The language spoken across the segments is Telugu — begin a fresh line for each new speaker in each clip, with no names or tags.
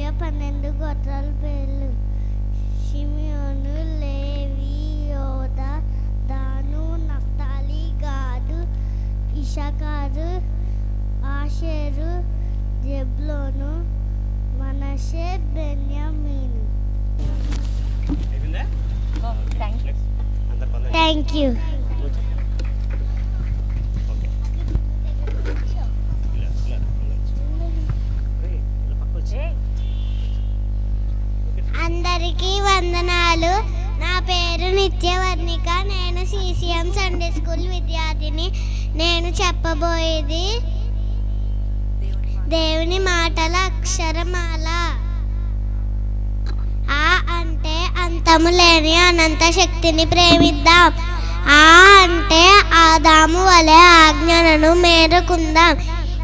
ఇస్రాయేలీయ పన్నెండు గోత్రాల పేర్లు షిమియోను లేవి యోధ దాను నఫ్తాలి గాదు ఇషకారు ఆషేరు జెబ్లోను మనషే బెన్యామీను. థ్యాంక్ యూ అందరికీ వందనాలు. నా పేరు నిత్యవర్ణిక. నేను సిసిఎం సండే స్కూల్ విద్యార్థిని. నేను చెప్పబోయేది దేవుని మాటల అక్షరమాల. ఆ అంటే అంతము లేని అనంత శక్తిని ప్రేమిద్దాం. ఆ అంటే ఆదాము వలె ఆజ్ఞలను మేరకుందాం.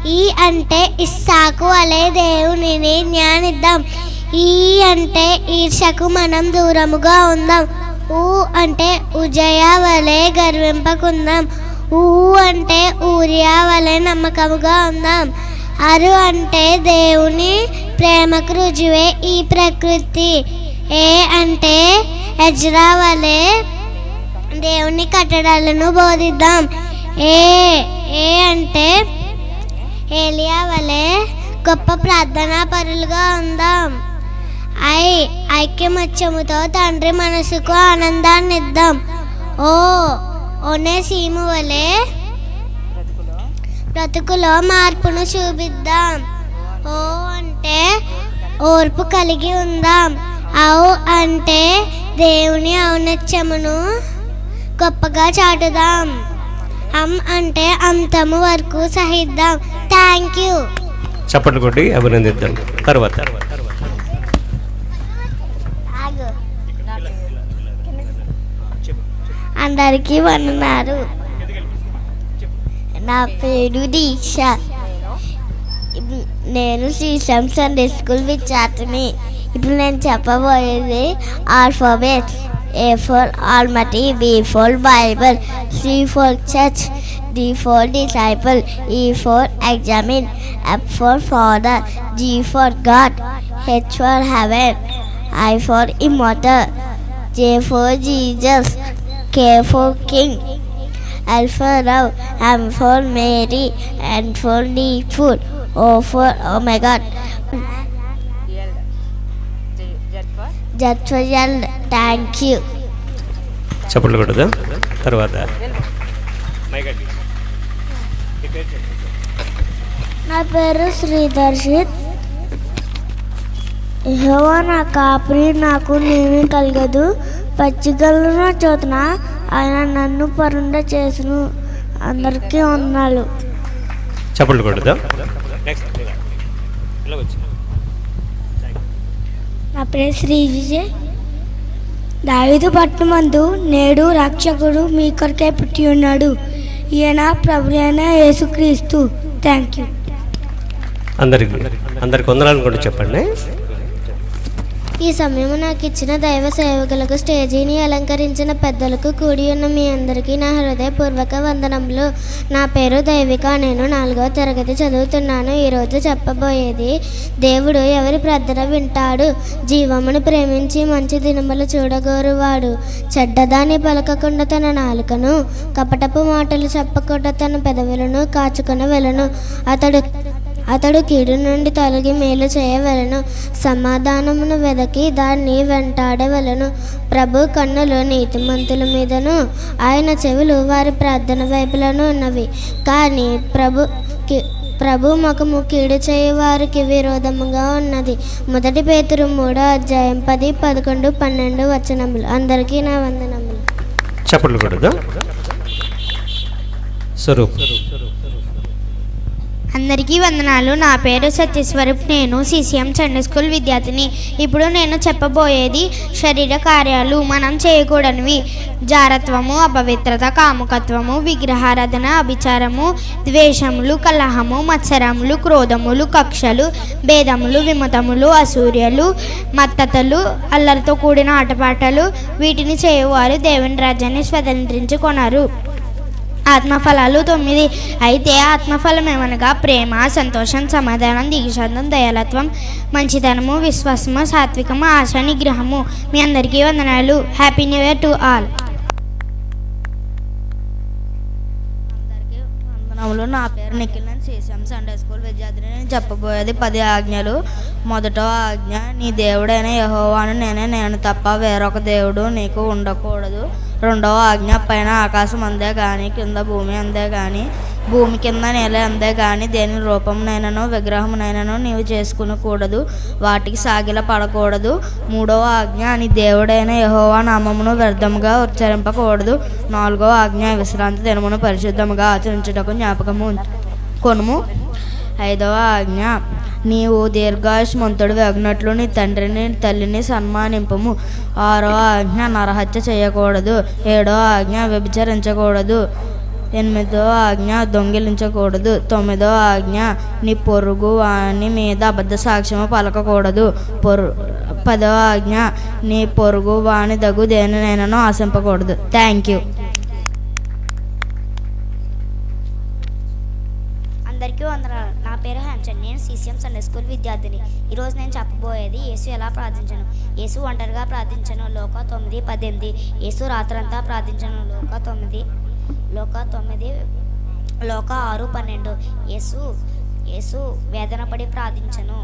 ఈ అంటే ఇస్సాకు వలె దేవునిని జ్ఞానిద్దాం. ఈ అంటే ఈర్షకు మనం దూరముగా ఉందాం. ఊ అంటే ఉజయ వలె గర్వింపకుందాం. ఊ అంటే ఊరియా వలె నమ్మకముగా ఉందాం. అరు అంటే దేవుని ప్రేమకు రుజువే ఈ ప్రకృతి. ఏ అంటే ఎజ్రా వలె దేవుని కట్టడాలను బోధిద్దాం. ఏ ఏ అంటే ఏలియా వలె గొప్ప ప్రార్థనా పరులుగా ఉందాం. ఐ ఐక్యమత్యముతో తండ్రి మనసుకు ఆనందాన్ని ఇద్దాం ఓ ఒనే సీము వలె బ్రతుకులో మార్పును చూపిద్దాం. ఓ అంటే ఓర్పు కలిగి ఉందాం. అవు అంటే దేవుని ఔన్నత్యమును గొప్పగా చాటుదాం. అమ్ అంటే అంతము వరకు సహిద్దాం. థ్యాంక్ యూ
చప్పట్లు కొట్టి అభినందిద్దాం. తర్వాత.
అందరికీ వందనారు నా పేరు దీక్ష. నేను శ్రీశం సండే స్కూల్ విద్యార్థిని. ఇప్పుడు నేను చెప్పబోయేది alphabets A for almighty B for Bible C for church D for disciple E for examine F for father G for God H for heaven I for immortal J for Jesus K for king L for love M for Mary N for D for O for O my L thank you
చెప్పలు కూడా తర్వాత. నా పేరు
శ్రీ దర్శిత్ ఎవో నా కాపురి నాకు నేమి కలగదు. పచ్చిగలను చోతున ఆయన నన్ను పరుండ చేసును. అందరికీ ఉన్నాలు
చప్పట్లు కొడదా.
నా పేరు శ్రీ విజయ్ దావిదు పట్టణమందు నేడు రక్షకుడు మీ కొరకే పుట్టి ఉన్నాడు. ఈయన ప్రభు అయిన యేసుక్రీస్తు. థ్యాంక్ యూ
అందరికి అందరికి వందనాలు కూడా చెప్పండి.
ఈ సమయం నాకు ఇచ్చిన దైవ సేవకులకు స్టేజీని అలంకరించిన పెద్దలకు కూడి ఉన్న మీ అందరికీ నా హృదయపూర్వక వందనములు. నా పేరు దైవిక. నేను నాలుగవ తరగతి చదువుతున్నాను. ఈరోజు చెప్పబోయేది దేవుడు ఎవరి ప్రార్థన వింటాడు? జీవమును ప్రేమించి మంచి దినములు చూడగోరువాడు. చెడ్డదాన్ని పలకకుండా తన నాలుకను కపటపు మాటలు చెప్పకుండా తన పెదవులను కాచుకొని వెళ్ళను. అతడు అతడు కీడు నుండి తొలగి మేలు చేయవలను. సమాధానమును వెదకి దాన్ని వెంటాడవలను. ప్రభు కన్నులు నీతిమంతుల మీదను ఆయన చెవులు వారి ప్రార్థన వైపులను ఉన్నవి. కానీ ప్రభు కి- ప్రభు ముఖము కీడు చేయ వారికి విరోధముగా ఉన్నది. మొదటి పేతురు మూడో అధ్యాయం పది పదకొండు పన్నెండు వచనములు. అందరికీ నా వందనములు.
చెప్పలు కూడా స్వరూప్.
అందరికీ వందనాలు. నా పేరు సత్యస్వరూప్. నేను సిసిఎం సండే స్కూల్ విద్యార్థిని. ఇప్పుడు నేను చెప్పబోయేది శరీర కార్యాలు. మనం చేయకూడనివి. జారత్వము అపవిత్రత కాముకత్వము విగ్రహారాధన అభిచారము ద్వేషములు కలహము మత్సరములు క్రోధములు కక్షలు భేదములు విమతములు అసూర్యలు మత్తతలు అల్లరితో కూడిన ఆటపాటలు వీటిని చేయవారు దేవుని రాజ్యాన్ని స్వతంత్రించుకొనరు.
ఆత్మఫలాలు తొమ్మిది. అయితే ఆత్మఫలం ఏమనగా ప్రేమ సంతోషం సమాధానం దిగశాంతం దయాలత్వం మంచితనము విశ్వాసము సాత్వికము ఆశ నిగ్రహము. మీ అందరికీ వందనాలు. Happy new year to all
వందనములు. నా పేరు నిఖిల్. నేను సీసీఎం సండే స్కూల్ విద్యార్థిని. నేను చెప్పబోయేది పది ఆజ్ఞలు. మొదట ఆజ్ఞ నీ దేవుడైన యహోవాను నేనే. నేను తప్ప వేరొక దేవుడు నీకు ఉండకూడదు. రెండవ ఆజ్ఞ పైన ఆకాశం అందే కానీ కింద భూమి అందే కానీ భూమి కింద నేల అందే కానీ దేని రూపంనైనను విగ్రహమునైనను నీవు చేసుకునకూడదు. వాటికి సాగిల పడకూడదు. మూడవ ఆజ్ఞ అని దేవుడైన యహోవా నామమును వ్యర్థముగా ఉచ్చరింపకూడదు. నాలుగవ ఆజ్ఞ విశ్రాంతి దినమును పరిశుద్ధముగా ఆచరించుటకు జ్ఞాపకము కొనుము. ఐదవ ఆజ్ఞ నీవు దీర్ఘాయుష్మంతుడు వెగనట్లు నీ తండ్రిని తల్లిని సన్మానింపము. ఆరో ఆజ్ఞ నరహత్య చేయకూడదు. ఏడో ఆజ్ఞ వ్యభిచరించకూడదు. ఎనిమిదో ఆజ్ఞ దొంగిలించకూడదు. తొమ్మిదో ఆజ్ఞ నీ పొరుగు వాని మీద అబద్ధ సాక్ష్యము పలకకూడదు. పొరు పదో ఆజ్ఞ నీ పొరుగు వాని దగ్గు దేనినైనాను ఆశింపకూడదు. Thank you
ECM Sunday school విద్యార్థిని. ఈరోజు నేను చెప్పబోయేది యేసు ఎలా ప్రార్థించను. యేసు ఒంటరిగా ప్రార్థించను. లోక తొమ్మిది పద్దెనిమిది. యేసు రాత్రంతా ప్రార్థించను. లోక తొమ్మిది లోక తొమ్మిది లోక ఆరు పన్నెండు. యేసు యేసు వేదనపడి ప్రార్థించను.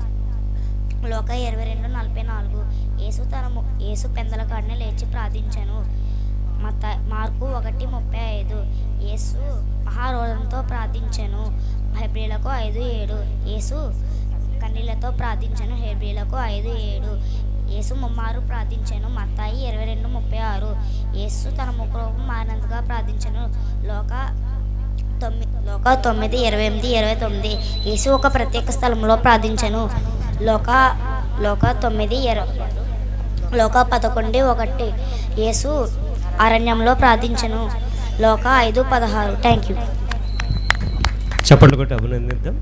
లోక ఇరవై రెండు నలభై నాలుగు. యేసు తన యేసు పెందల కాడిని లేచి ప్రార్థించను. మత మార్కు ఒకటి ముప్పై ఐదు. యేసు మహారోధంతో ప్రార్థించను. హెబ్రిలకు ఐదు ఏడు. యేసు కన్నీళ్ళతో ప్రార్థించను హెబ్రిలకు ఐదు ఏడు. యేసు ముమ్మారు ప్రార్థించాను మత్తాయి ఇరవై రెండు ముప్పై ఆరు. యేసు తన ముఖరూపం మారినందుగా ప్రార్థించను. లోక తొమ్మిది లోక తొమ్మిది ఇరవై ఎనిమిది ఇరవై తొమ్మిది. యేసు ఒక ప్రత్యేక స్థలంలో ప్రార్థించను. లోక లోక తొమ్మిది ఇరవై లోక పదకొండు ఒకటి. యేసు అరణ్యంలో ప్రార్థించను. లోక ఐదు పదహారు. థ్యాంక్ యూ
చప్పట్లు కొట్టి అభినందిద్దాం.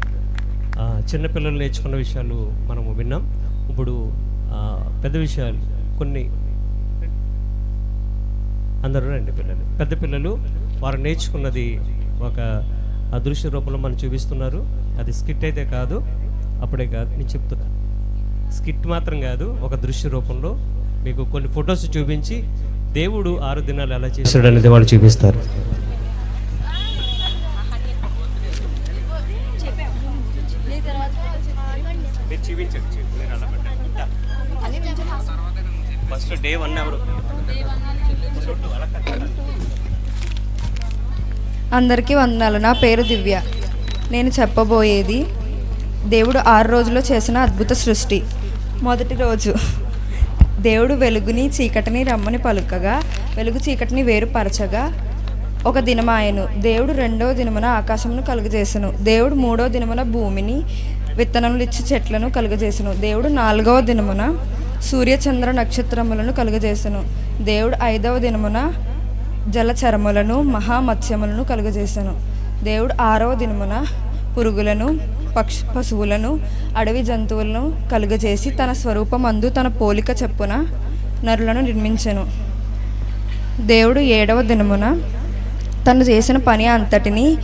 చిన్నపిల్లలు నేర్చుకున్న విషయాలు మనము విన్నాం. ఇప్పుడు పెద్ద విషయాలు కొన్ని అందరూ రండి పిల్లలు. పెద్ద పిల్లలు వారు నేర్చుకున్నది ఒక అదృశ్య రూపంలో మనం చూపిస్తున్నారు. అది స్కిట్ అయితే కాదు అప్పుడే కాదు నేను చెప్తున్నా. స్కిట్ మాత్రం కాదు ఒక దృశ్య రూపంలో మీకు కొన్ని ఫొటోస్ చూపించి దేవుడు ఆరు దినాలు ఎలా చేశాడు అనేది వాళ్ళు చూపిస్తారు. ఫస్ట్ డే వన్
అందరికీ వందనాలు. నా పేరు దివ్య. నేను చెప్పబోయేది దేవుడు ఆరు రోజుల్లో చేసిన అద్భుత సృష్టి. మొదటి రోజు. దేవుడు వెలుగుని చీకటిని రమ్మని పలుకగా వెలుగు చీకటిని వేరుపరచగా ఒక దినమాయను. దేవుడు రెండో దినమున ఆకాశమును కలుగజేసెను. దేవుడు మూడో దినమున భూమిని విత్తనములు ఇచ్చి చెట్లను కలుగజేసెను. దేవుడు నాలుగవ దినమున సూర్యచంద్ర నక్షత్రములను కలుగజేసెను. దేవుడు ఐదవ దినమున జలచరములను మహామత్స్యములను కలుగజేసెను. దేవుడు ఆరవ దినమున పురుగులను పక్ష పశువులను అడవి జంతువులను కలుగజేసి తన స్వరూపమందు తన పోలిక చెప్పున నరులను నిర్మించెను. దేవుడు ఏడవ దినమున తను చేసిన పని అంతటిని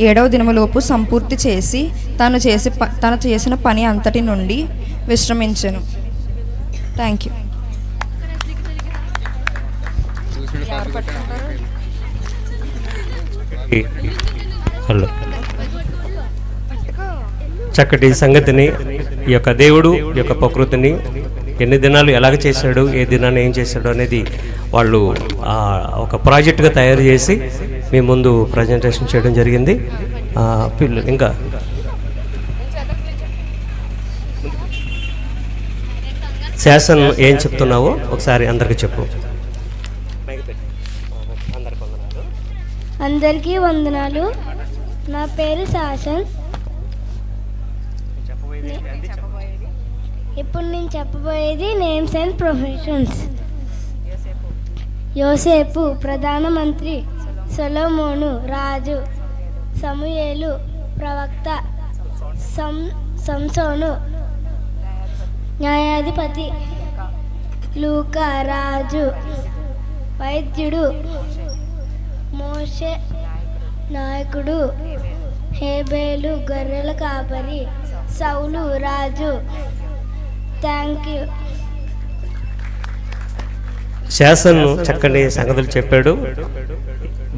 ఏడవ దినములోపు సంపూర్తి చేసి తను చేసి ప- తను చేసిన పని అంతటి నుండి విశ్రమించెను. Thank you.
హలో. చక్కటి సంగతిని ఈ యొక్క దేవుడు ఈ యొక్క ప్రకృతిని ఎన్ని దినాలు ఎలాగ చేశాడు ఏ దినాన్ని ఏం చేశాడు అనేది వాళ్ళు ఒక ప్రాజెక్టుగా తయారు చేసి మీ ముందు ప్రజెంటేషన్ చేయడం జరిగింది. పిల్లలు ఇంకా శాసనం ఏం చెప్తున్నావో ఒకసారి అందరికి చెప్పు.
అందరికీ వందనాలు. నా పేరు శాసన్. ఇప్పుడు నేను చెప్పబోయేది నేమ్స్ అండ్ ప్రొఫెషన్స్. యోసేపు ప్రధానమంత్రి సొలోమోను రాజు. సమూయేలు ప్రవక్త. సం సంసోను. న్యాయాధిపతి లూకరాజు వైద్యుడు మోషే
నాయకుడు హేబేలు గొర్రెల కాపరి సౌలు రాజు. థ్యాంక్ యూ
శాసన్ చక్కని సంగతులు చెప్పాడు.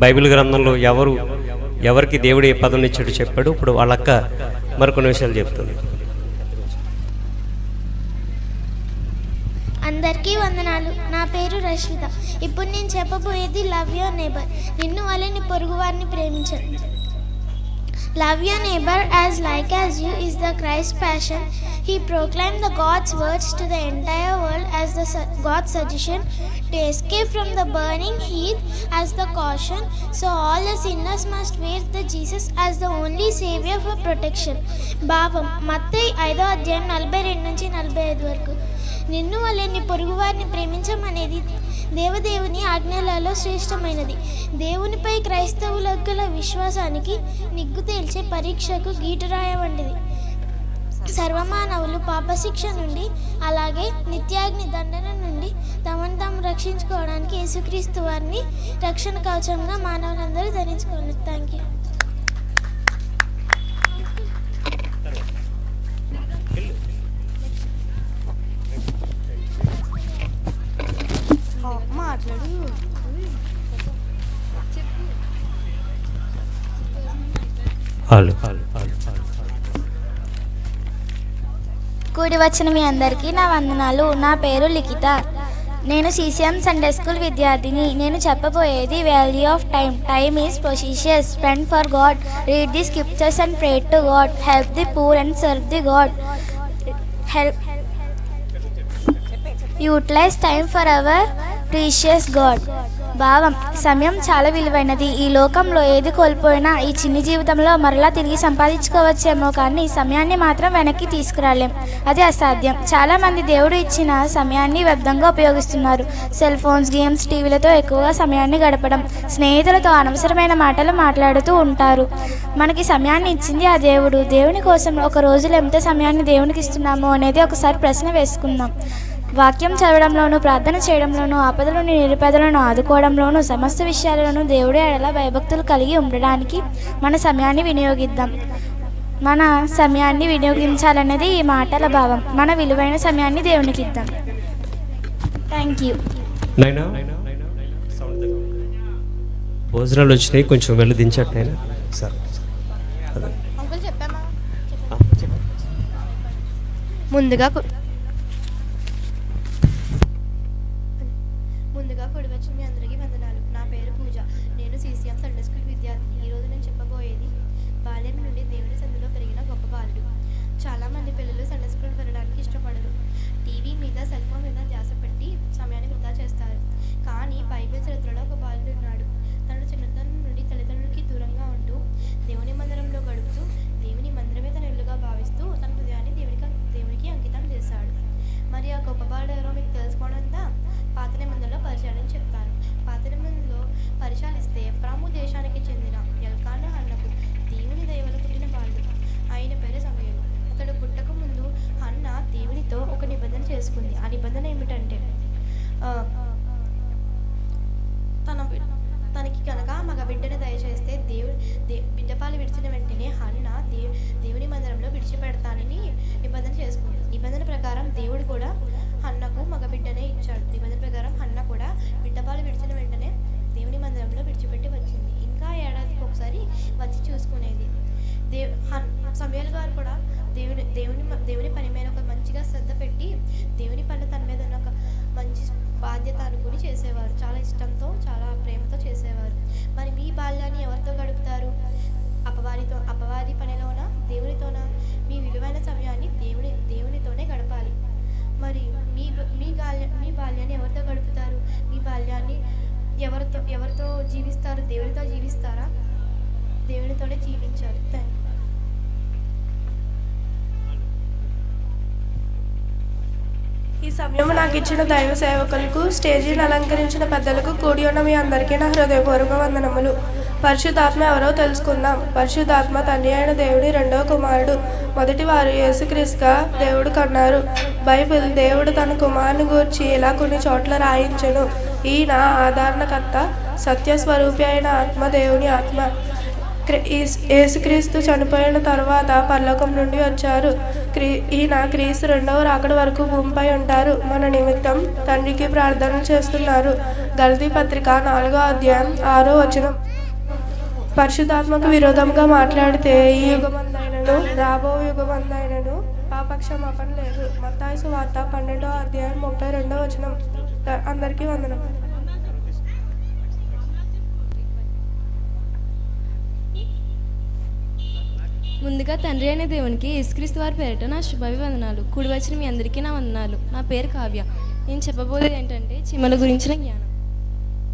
బైబిల్ గ్రంథంలో ఎవరు ఎవరికి దేవుడు ఏ పదం ఇచ్చాడు చెప్పాడు. ఇప్పుడు వాళ్ళక్క మరికొన్ని విషయాలు చెప్తుంది.
అందరికీ వందనాలు. నా పేరు రష్మిత. ఇప్పుడు నేను చెప్పబోయేది లవ్ యో నేబర్. నిన్ను వలని పొరుగు వారిని ప్రేమించను. Love your neighbour as like as you is the Christ passion. He proclaim the God's words to the entire world as the God suggestion to escape from the burning heath as the caution. So all the sinners must wear the Jesus as the only saviour for protection. భావం. మత్త ఐదో అధ్యాయం నలభై రెండు నుంచి నలభై ఐదు వరకు. నిన్ను వలె నీ పొరుగు వారిని ప్రేమించమనేది దేవదేవుని ఆజ్ఞలలో శ్రేష్టమైనది. దేవునిపై క్రైస్తవులకు గల విశ్వాసానికి నిగ్గు తేల్చే పరీక్షకు గీటురాయ వంటిది సర్వమానవులు పాపశిక్ష నుండి అలాగే నిత్యాగ్ని దండన నుండి తమను తాము రక్షించుకోవడానికి యేసుక్రీస్తు వారిని రక్షణ కవచంగా మానవులందరూ ధరించుకోవాలి థ్యాంక్ యూ
మాట్లాడు.
వాళ్ళు
కూడి వచ్చిన మీ అందరికీ నా వందనాలు. నా పేరు లిఖిత. నేను సీసీఎం సండే స్కూల్ విద్యార్థిని. నేను చెప్పబోయేది value of time time is precious spend for God read the scriptures and pray to God help the poor and serve the God help utilize time for our precious God భావం సమయం చాలా విలువైనది. ఈ లోకంలో ఏది కోల్పోయినా ఈ చిన్ని జీవితంలో మరలా తిరిగి సంపాదించుకోవచ్చేమో కానీ సమయాన్ని మాత్రం వెనక్కి తీసుకురాలేం. అది అసాధ్యం. చాలామంది దేవుడు ఇచ్చిన సమయాన్ని వ్యర్థంగా ఉపయోగిస్తున్నారు. సెల్ ఫోన్స్ గేమ్స్ టీవీలతో ఎక్కువగా సమయాన్ని గడపడం స్నేహితులతో అనవసరమైన మాటలు మాట్లాడుతూ ఉంటారు. మనకి సమయాన్ని ఇచ్చింది ఆ దేవుడు. దేవుని కోసం ఒక రోజులో ఎంత సమయాన్ని దేవునికి ఇస్తున్నామో అనేది ఒకసారి ప్రశ్న వేసుకుందాం. వాక్యం చదవడంలోనూ ప్రార్థన చేయడంలోనూ ఆపదలను నిరుపేదలను ఆదుకోవడంలోనూ సమస్త విషయాలను దేవుడే ఎడల భయభక్తులు కలిగి ఉండడానికి మన సమయాన్ని వినియోగిద్దాం. మన సమయాన్ని వినియోగించాలనేది ఈ మాటల భావం. మన విలువైన సమయాన్ని దేవునికి ఇద్దాం థ్యాంక్ యూ
నైనా? సౌండ్ తగ్గు. భోజనాలు వచ్చినాయి కొంచెం నైనా. సార్
ముందుగా టీవీ మీద సెల్ ఫోన్ మీద ధ్యాస పెట్టి సమయాన్ని వృధా చేస్తారు. కానీ బైబిల్ చరిత్రలో ఒక బాలుడు ఉన్నాడు. తను చిన్నతనం నుండి తల్లిదండ్రులకి దూరంగా ఉంటూ దేవుని మందిరంలో గడుపుతూ దేవుని మందిరమే తన ఇల్లుగా భావిస్తూ తన హృదయాన్ని దేవునికి దేవునికి అంకితం చేశాడు. మరి ఆ గొప్ప బాలుడు ఎవరో మీకు తెలుసుకోవడంతా పాత నిబంధనలో పరిచయాలని చెప్తాను. పాత నిబంధనలో పరిచయాలిస్తే ప్రాము దేశానికి చెందిన ఎల్కాన అన్నకు దేవుని దయవల పుట్టిన బాలుడు. ఆయన పేరు సమయం అతడు పుట్టక ముందు హన్న దేవునితో ఒక నిబంధన చేసుకుంది. ఆ నిబంధన ఏమిటంటే తన తనకి కనుక మగ బిడ్డను దయచేస్తే దేవుడు దే బిడ్డపాలు విడిచిన వెంటనే హన్న దేవు దేవుని మందిరంలో విడిచిపెడతానని నిబంధన చేసుకుంది. నిబంధన ప్రకారం దేవుడు కూడా అన్నకు మగ బిడ్డనే ఇచ్చాడు. నిబంధన ప్రకారం అన్న కూడా బిడ్డపాలు విడిచిన వెంటనే దేవుని మందిరంలో విడిచిపెట్టి వచ్చింది. ఇంకా ఏడాదికి ఒకసారి వచ్చి చూసుకునేది. దేవ్ హన్ సమయాల గారు కూడా దేవుని దేవుని దేవుని పని మీద ఒక మంచిగా శ్రద్ధ పెట్టి దేవుని పని తన మీద ఉన్న ఒక మంచి బాధ్యత అనుకుని చేసేవారు. చాలా ఇష్టంతో చాలా ప్రేమతో చేసేవారు. మరి మీ బాల్యాన్ని ఎవరితో గడుపుతారు? అపవాదితో అపవాది పనిలోన దేవునితోనా? మీ విలువైన సమయాన్ని దేవుని దేవునితోనే గడపాలి. మరి మీ మీ బాల్య మీ బాల్యాన్ని ఎవరితో గడుపుతారు? మీ బాల్యాన్ని ఎవరితో ఎవరితో జీవిస్తారు? దేవునితో జీవిస్తారా? దేవునితోనే జీవించాలి. థ్యాంక్ యూ
ఈ సమయం నాకు ఇచ్చిన దైవ సేవకులకు స్టేజీని అలంకరించిన పెద్దలకు కూడి ఉన్న మీ అందరికీ నా హృదయపూర్వక వందనములు. పరిశుద్ధాత్మ ఎవరో తెలుసుకుందాం. పరిశుద్ధాత్మ తండ్రి అయిన దేవుడి రెండవ కుమారుడు. మొదటి వారు యేసుక్రీస్తుగా దేవుడు కన్నారు. బైబిల్ దేవుడు తన కుమారుని గూర్చి ఇలా కొన్ని చోట్ల రాయించను. ఈయన ఆదరణకర్త సత్యస్వరూపి అయిన ఆత్మ దేవుని ఆత్మ. యేసుక్రీస్తు చనిపోయిన తర్వాత పరలోకం నుండి వచ్చారు. క్రీ ఈయన క్రీస్తు రెండవ రాకడ వరకు భూమిపై ఉంటారు. మన నిమిత్తం తండ్రికి ప్రార్థనలు చేస్తున్నారు. గల్తీ పత్రిక నాలుగో అధ్యాయం ఆరో వచనం. పరిశుద్ధాత్మకు విరోధంగా మాట్లాడితే ఈ యుగమందైనను రాబో యుగమందైనను పాపక్షమాపణ లేదు మత్తాయి వార్త పన్నెండో అధ్యాయం ముప్పై రెండో వచనం. అందరికీ వందనం
ముందుగా తండ్రి అనే దేవునికి యేసుక్రీస్తు వారి పేరిట నా శుభాభివందనాలు. కూడి వచ్చిన మీ అందరికీ నా వందనాలు. నా పేరు కావ్య. నేను చెప్పబోయేది ఏంటంటే చీమల గురించిన జ్ఞానం.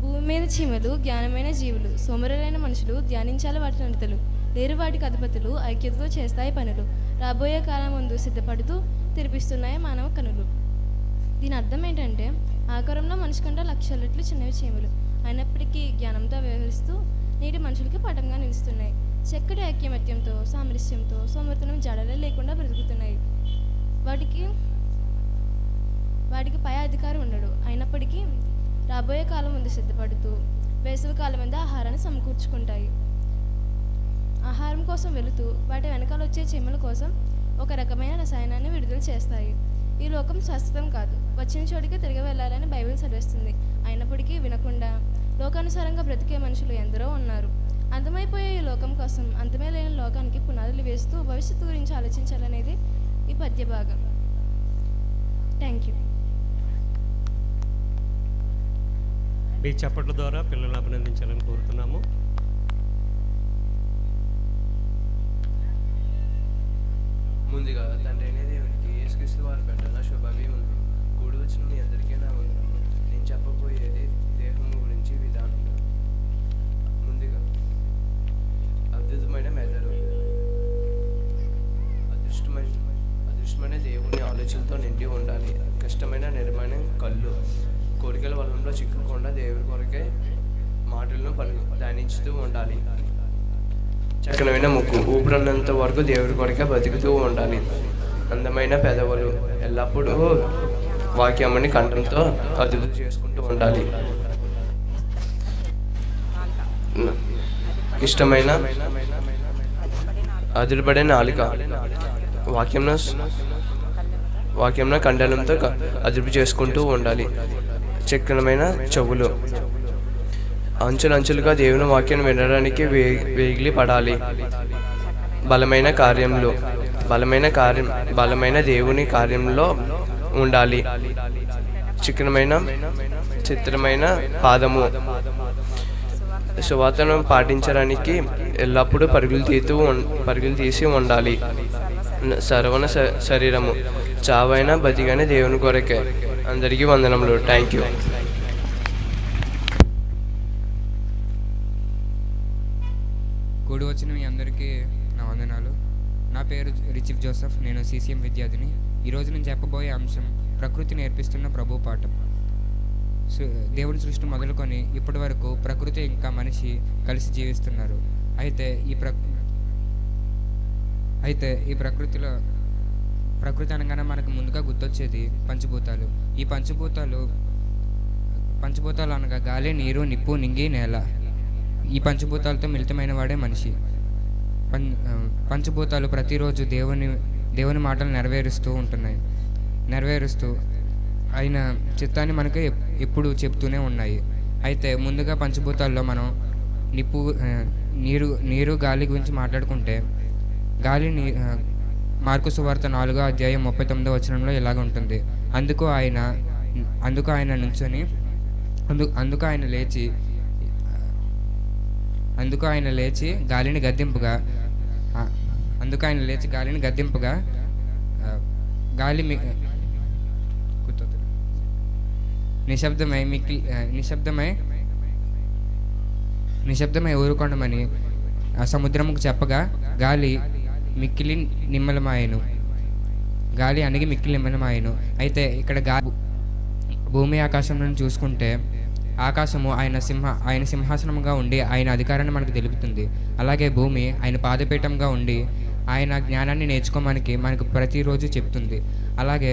భూమి మీద చీమలు జ్ఞానమైన జీవులు సోమరులైన మనుషులు ధ్యానించాలి వాటి నడతలు లేరు వాటికి అధిపతులు ఐక్యతతో చేస్తాయి పనులు రాబోయే కాలం ముందు సిద్ధపడుతూ తెరిపిస్తున్నాయి మానవ కనులు. దీని అర్థం ఏంటంటే ఆకారంలో మనిషి కంటే చిన్నవి చీమలు. అయినప్పటికీ జ్ఞానంతో వ్యవహరిస్తూ నేటి మనుషులకి పటంగా నిలుస్తున్నాయి. చక్కటి ఐక్యమత్యంతో సామరస్యంతో సమర్థనం జడలే లేకుండా బ్రతుకుతున్నాయి. వాటికి వాటికి పై అధికారి ఉండడు. అయినప్పటికీ రాబోయే కాలం ముందు సిద్ధపడుతూ వేసవి కాలం మీద ఆహారాన్ని సమకూర్చుకుంటాయి. ఆహారం కోసం వెళుతూ వాటి వెనకాల వచ్చే చీమల కోసం ఒక రకమైన రసాయనాన్ని విడుదల చేస్తాయి. ఈ లోకం శాశ్వతం కాదు. వచ్చిన చోటికి తిరిగి వెళ్ళాలని బైబిల్ చదివిస్తుంది అయినప్పటికీ వినకుండా లోకానుసారంగా బ్రతికే మనుషులు ఎందరో ఉన్నారు. అంతమైపోయే ఈ లోకం కోసం అంతమే లేని లోకానికి పునాదులు వేస్తూ భవిష్యత్తు గురించి ఆలోచించాలనేది ఈ పద్య భాగం. థ్యాంక్ యూ
మీ చప్పట్ల ద్వారా పిల్లల్ని అభినందించాలని కోరుతున్నాము.
ముందుగా తండ్రి అయిన దేవునికి యేసుక్రీస్తు వారి పెట్టన ఉంది కూడి వచ్చిన మీ అందరికీ నా వందనము నేను చెప్పబోయేది దేహం గురించి విధానం ముందుగా అద్భుతమైన మెదడు. అదృష్టమైన అదృష్టమైన దేవుని ఆలోచనతో నిండి ఉండాలి. కష్టమైన నిర్మాణం కళ్ళు. కోరికల వలంలో చిక్కుకుండా దేవుడి కొరకే మాటలను పలు ధ్యానించుతూ ఉండాలి. చక్కనమైన ముక్కు. ఊపిరినంత వరకు దేవుడి కొరకే బతుకుతూ ఉండాలి. అందమైన పెదవులు. ఎల్లప్పుడూ వాక్యమని కంఠంతో అదుపు చేసుకుంటూ ఉండాలి. ఇష్టమైన అదిరిపడే నాలుక. వాక్యంను వాక్యంన కండలంతో క- అదుపు చేసుకుంటూ ఉండాలి. చక్కనమైన చెవులు. అంచులంచులుగా దేవుని వాక్యం వినడానికి వే వేగిలి పడాలి. బలమైన కార్యంలో బలమైన కార్యం బలమైన దేవుని కార్యంలో ఉండాలి. చిక్కనమైన చిత్రమైన పాదము. సువార్తను పాటించడానికి ఎల్లప్పుడూ పరుగులు తీతూ పరుగులు తీసి ఉండాలి. న- సర్వన శ- శరీరము. చావైన బతిగానే దేవుని కొరకే. అందరికీ వందనములు. థ్యాంక్ యూ
కూడి వచ్చిన మీ అందరికీ నా వందనాలు. నా పేరు రిచిఫ్ జోసఫ్. నేను సీసీఎం విద్యార్థిని. ఈరోజు నేను చెప్పబోయే అంశం ప్రకృతి నేర్పిస్తున్న ప్రభు పాఠం. దేవుడి దేవుని సృష్టి మొదలుకొని ఇప్పటి వరకు ప్రకృతి ఇంకా మనిషి కలిసి జీవిస్తున్నారు. అయితే ఈ ప్ర అయితే ఈ ప్రకృతిలో ప్రకృతి అనగానే మనకు ముందుగా గుర్తొచ్చేది పంచభూతాలు. ఈ పంచభూతాలు పంచభూతాలు అనగా గాలి నీరు నిప్పు నింగి నేల. ఈ పంచభూతాలతో మిళితమైన వాడే మనిషి. పం పంచభూతాలు ప్రతిరోజు దేవుని దేవుని మాటలు నెరవేరుస్తూ ఉంటున్నాయి. నెరవేరుస్తూ ఆయన చిత్తాన్ని మనకి ఎప్- ఎప్పుడు చెప్తూనే ఉన్నాయి. అయితే ముందుగా పంచభూతాల్లో మనం నిప్పు నీరు నీరు గాలి గురించి మాట్లాడుకుంటే గాలి నీ మార్కు సువార్త నాలుగో అధ్యాయం ముప్పై తొమ్మిదో వచనంలో ఇలాగ ఉంటుంది. అందుకు ఆయన అందుకు ఆయన నుంచొని అందు అందుకు ఆయన లేచి అందుకు ఆయన లేచి గాలిని గద్దింపుగా అందుకు ఆయన లేచి గాలిని గద్దింపుగా గాలి గాలి నిశ్శబ్దమై మిక్కి నిశ్శబ్దమై నిశ్శబ్దమై ఊరుకొండమని ఆ సముద్రముకు చెప్పగా గాలి మిక్కిలి నిమ్మలమాయను. గాలి అణిగి మిక్కిలి నిమ్మలమాయను. అయితే ఇక్కడ గా భూమి ఆకాశం నుండి చూసుకుంటే ఆకాశము ఆయన సింహ ఆయన సింహాసనంగా ఉండి ఆయన అధికారాన్ని మనకు తెలుపుతుంది. అలాగే భూమి ఆయన పాదపీఠంగా ఉండి ఆయన జ్ఞానాన్ని నేర్చుకోమనికి మనకు ప్రతిరోజు చెప్తుంది. అలాగే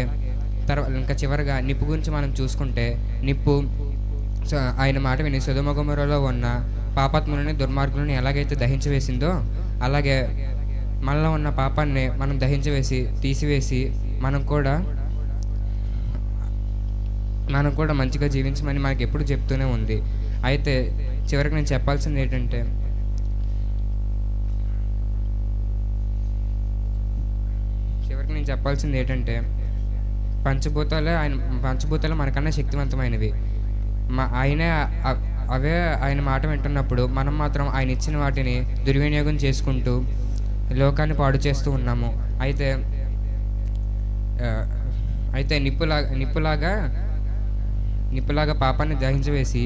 తర్వాత ఇంకా చివరగా నిప్పు గురించి మనం చూసుకుంటే నిప్పు ఆయన మాట విని సుధమగుమరలో ఉన్న పాపాత్ములని దుర్మార్గులను ఎలాగైతే దహించివేసిందో అలాగే మనలో ఉన్న పాపాన్ని మనం దహించివేసి తీసివేసి మనం కూడా మనం కూడా మంచిగా జీవించమని మనకి ఎప్పుడు చెప్తూనే ఉంది. అయితే చివరికి నేను చెప్పాల్సింది ఏంటంటే చివరికి నేను చెప్పాల్సింది ఏంటంటే పంచభూతాలే ఆయన పంచభూతాలు మనకన్నా శక్తివంతమైనవి. మా ఆయనే అవే ఆయన మాట వింటున్నప్పుడు మనం మాత్రం ఆయన ఇచ్చిన వాటిని దుర్వినియోగం చేసుకుంటూ లోకాన్ని పాడు చేస్తూ ఉన్నాము. అయితే అయితే నిప్పులా నిప్పులాగా నిప్పులాగా పాపాన్ని దహించివేసి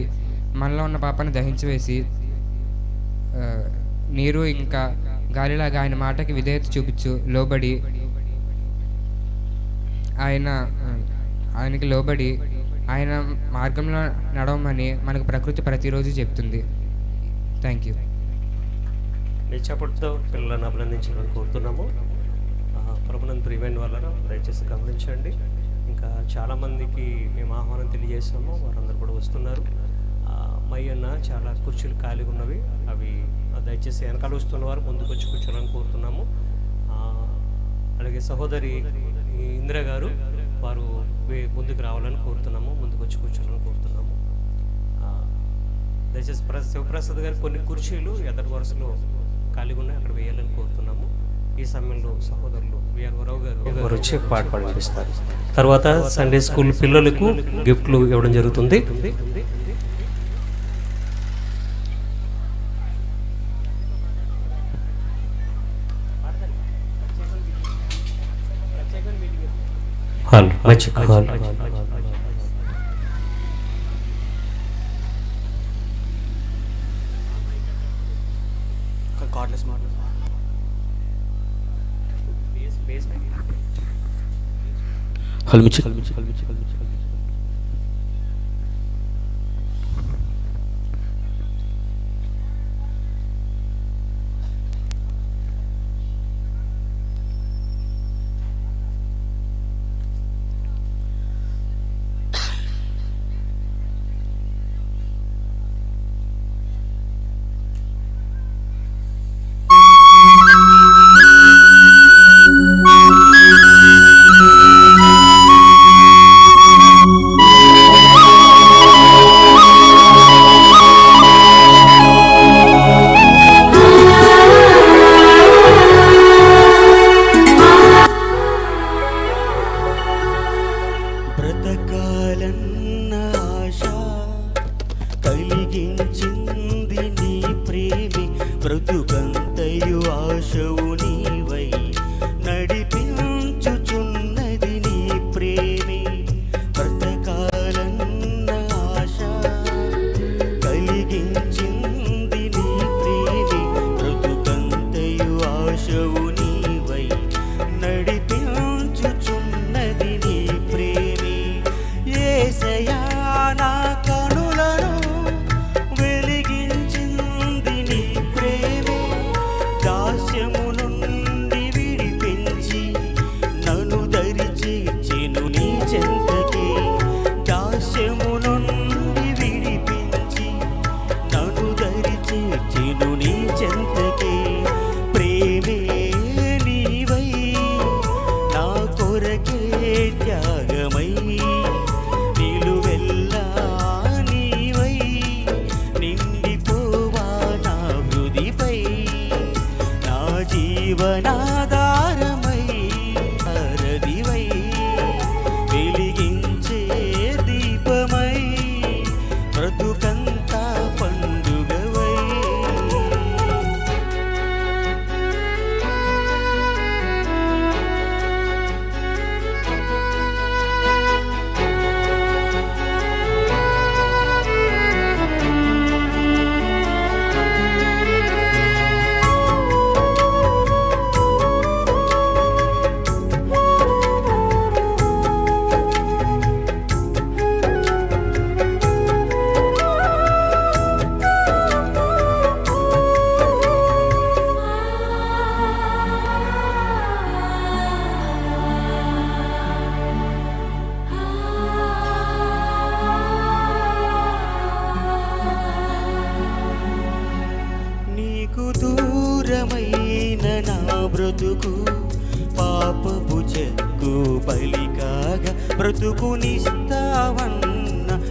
మనలో ఉన్న పాపాన్ని దహించివేసి నీరు ఇంకా గాలిలాగా ఆయన మాటకి విధేయత చూపించు లోబడి ఆయన ఆయనకి లోబడి ఆయన మార్గంలో నడవమని మనకు ప్రకృతి ప్రతిరోజు చెప్తుంది. థ్యాంక్ యూ
నిచ్చపటితో పిల్లలను అభినందించాలని కోరుతున్నాము. ఆ, ప్రభునందు వలన వాళ్ళను దయచేసి గమనించండి. ఇంకా చాలామందికి మేము ఆహ్వానం తెలియజేస్తాము వారందరూ కూడా వస్తున్నారు. మయ్యన్న మై అన్న చాలా కుర్చీలు ఖాళీగా ఉన్నవి. అవి దయచేసి వెనకాల వస్తున్న వారు ముందుకు వచ్చి కూర్చోవాలని కోరుతున్నాము. అలాగే సహోదరి ఇందిర గారు వారు ముందుకు రావాలని కోరుతున్నాము ముందుకు వచ్చి కూర్చోవాలని కోరుతున్నాము. దయచేసి ప్ర శివప్రసాద్ గారు కొన్ని కుర్చీలు ఎదటి వరుసలో ఖాళీగా ఉన్నాయి అక్కడ వేయాలని కోరుతున్నాము. ఈ సమయంలో సహోదరులు విఆర్ వరవ్ గారు వారు వచ్చి పాట పాడిపిస్తారు? తర్వాత సండే స్కూల్ పిల్లలకు గిఫ్ట్లు ఇవ్వడం జరుగుతుంది. హాల్ మంచి హాల్
కార్డ్లెస్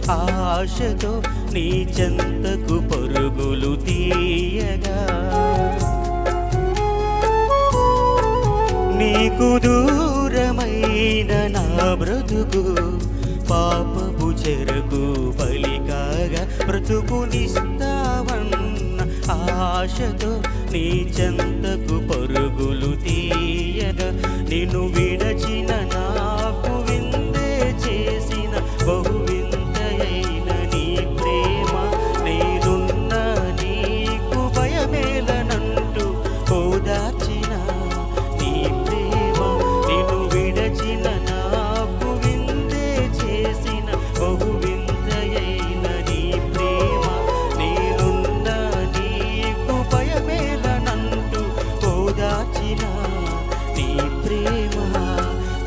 ఆశతో నీ చెంతకు పరుగులు తీయగా. నీకు దూరమైన నా బ్రతుకు పాపపు చెరకు బలికాగా బ్రతుకునిస్తావన్న ఆశతో నీ చెంతకు పరుగులు తీయగా. నిన్ను విడచిన నా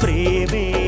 prever.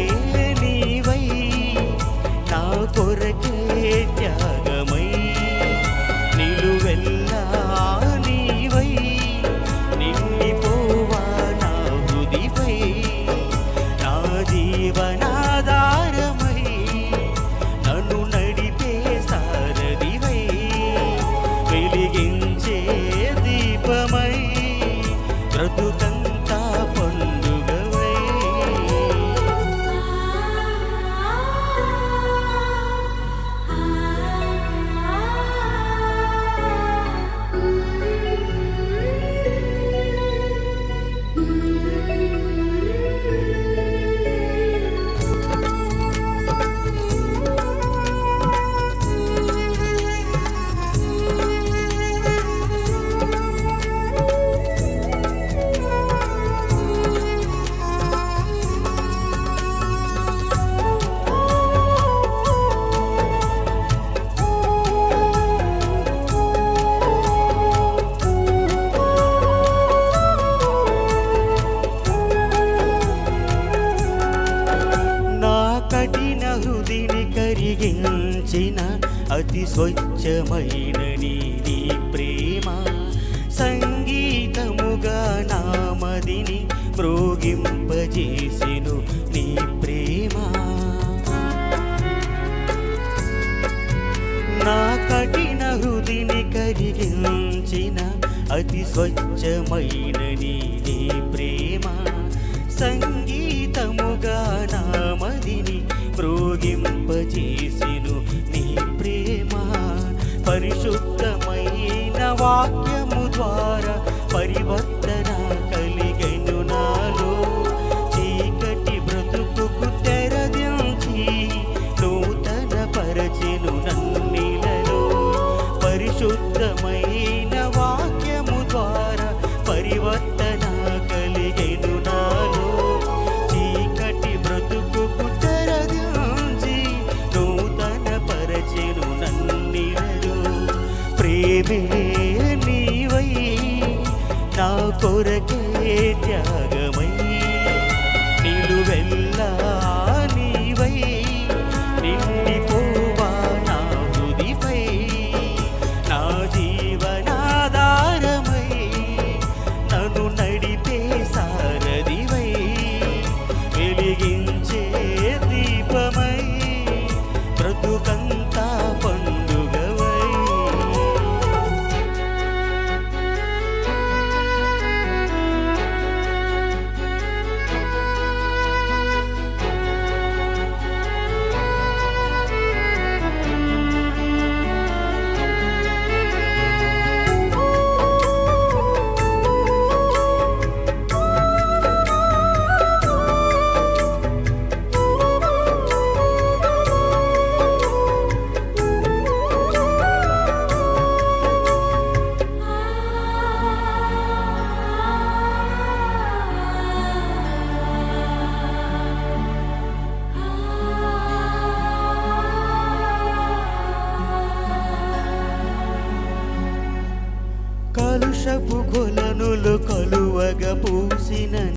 పరిశుద్ధమైన వాక్యము ద్వారా పరివర్తన করে